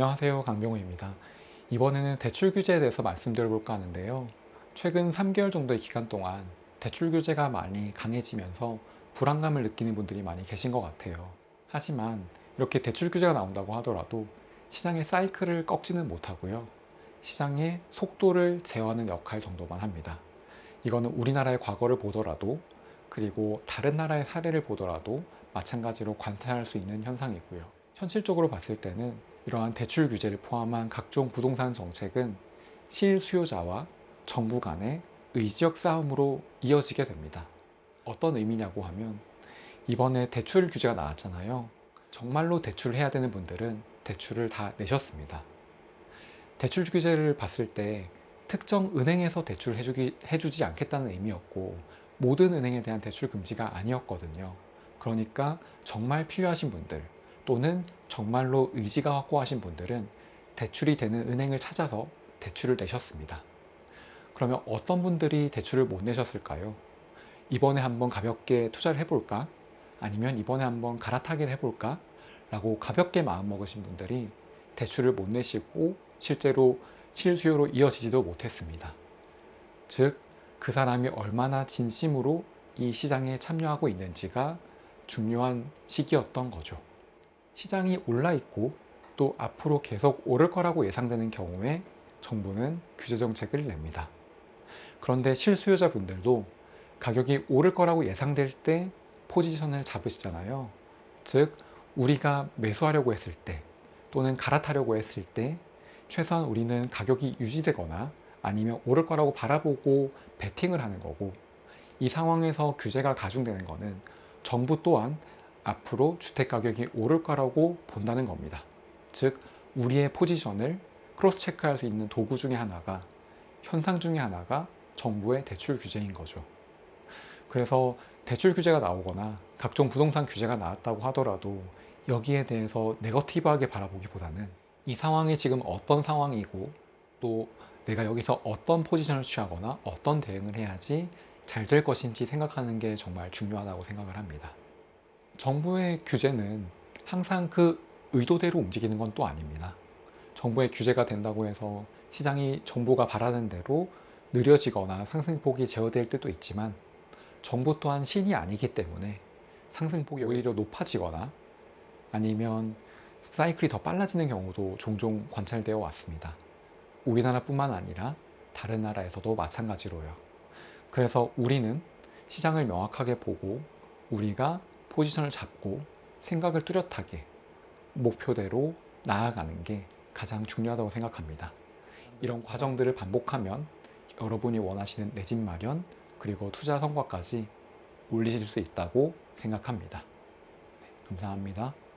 안녕하세요. 강병호입니다. 이번에는 대출 규제에 대해서 말씀드려볼까 하는데요. 최근 3개월 정도의 기간 동안 대출 규제가 많이 강해지면서 불안감을 느끼는 분들이 많이 계신 것 같아요. 하지만 이렇게 대출 규제가 나온다고 하더라도 시장의 사이클을 꺾지는 못하고요. 시장의 속도를 제어하는 역할 정도만 합니다. 이거는 우리나라의 과거를 보더라도 그리고 다른 나라의 사례를 보더라도 마찬가지로 관찰할 수 있는 현상이고요. 현실적으로 봤을 때는 이러한 대출 규제를 포함한 각종 부동산 정책은 실수요자와 정부 간의 의지적 싸움으로 이어지게 됩니다. 어떤 의미냐고 하면 이번에 대출 규제가 나왔잖아요. 정말로 대출을 해야 되는 분들은 대출을 다 내셨습니다. 대출 규제를 봤을 때 특정 은행에서 대출을 해주기, 해주지 않겠다는 의미였고 모든 은행에 대한 대출 금지가 아니었거든요. 그러니까 정말 필요하신 분들 또는 정말로 의지가 확고하신 분들은 대출이 되는 은행을 찾아서 대출을 내셨습니다. 그러면 어떤 분들이 대출을 못 내셨을까요? 이번에 한번 가볍게 투자를 해볼까? 아니면 이번에 한번 갈아타기를 해볼까? 라고 가볍게 마음먹으신 분들이 대출을 못 내시고 실제로 실수요로 이어지지도 못했습니다. 즉, 그 사람이 얼마나 진심으로 이 시장에 참여하고 있는지가 중요한 시기였던 거죠. 시장이 올라 있고 또 앞으로 계속 오를 거라고 예상되는 경우에 정부는 규제 정책을 냅니다. 그런데 실수요자 분들도 가격이 오를 거라고 예상될 때 포지션을 잡으시잖아요. 즉, 우리가 매수하려고 했을 때 또는 갈아타려고 했을 때 최소한 우리는 가격이 유지되거나 아니면 오를 거라고 바라보고 베팅을 하는 거고 이 상황에서 규제가 가중되는 거는 정부 또한 앞으로 주택 가격이 오를 거라고 본다는 겁니다. 즉, 우리의 포지션을 크로스 체크할 수 있는 도구 중에 하나가 현상 중에 하나가 정부의 대출 규제인 거죠. 그래서 대출 규제가 나오거나 각종 부동산 규제가 나왔다고 하더라도 여기에 대해서 네거티브하게 바라보기보다는 이 상황이 지금 어떤 상황이고 또 내가 여기서 어떤 포지션을 취하거나 어떤 대응을 해야지 잘 될 것인지 생각하는 게 정말 중요하다고 생각을 합니다. 정부의 규제는 항상 그 의도대로 움직이는 건 또 아닙니다. 정부의 규제가 된다고 해서 시장이 정부가 바라는 대로 느려지거나 상승폭이 제어될 때도 있지만 정부 또한 신이 아니기 때문에 상승폭이 오히려 높아지거나 아니면 사이클이 더 빨라지는 경우도 종종 관찰되어 왔습니다. 우리나라뿐만 아니라 다른 나라에서도 마찬가지로요. 그래서 우리는 시장을 명확하게 보고 우리가 포지션을 잡고 생각을 뚜렷하게 목표대로 나아가는 게 가장 중요하다고 생각합니다. 이런 과정들을 반복하면 여러분이 원하시는 내 집 마련 그리고 투자 성과까지 올리실 수 있다고 생각합니다. 네, 감사합니다.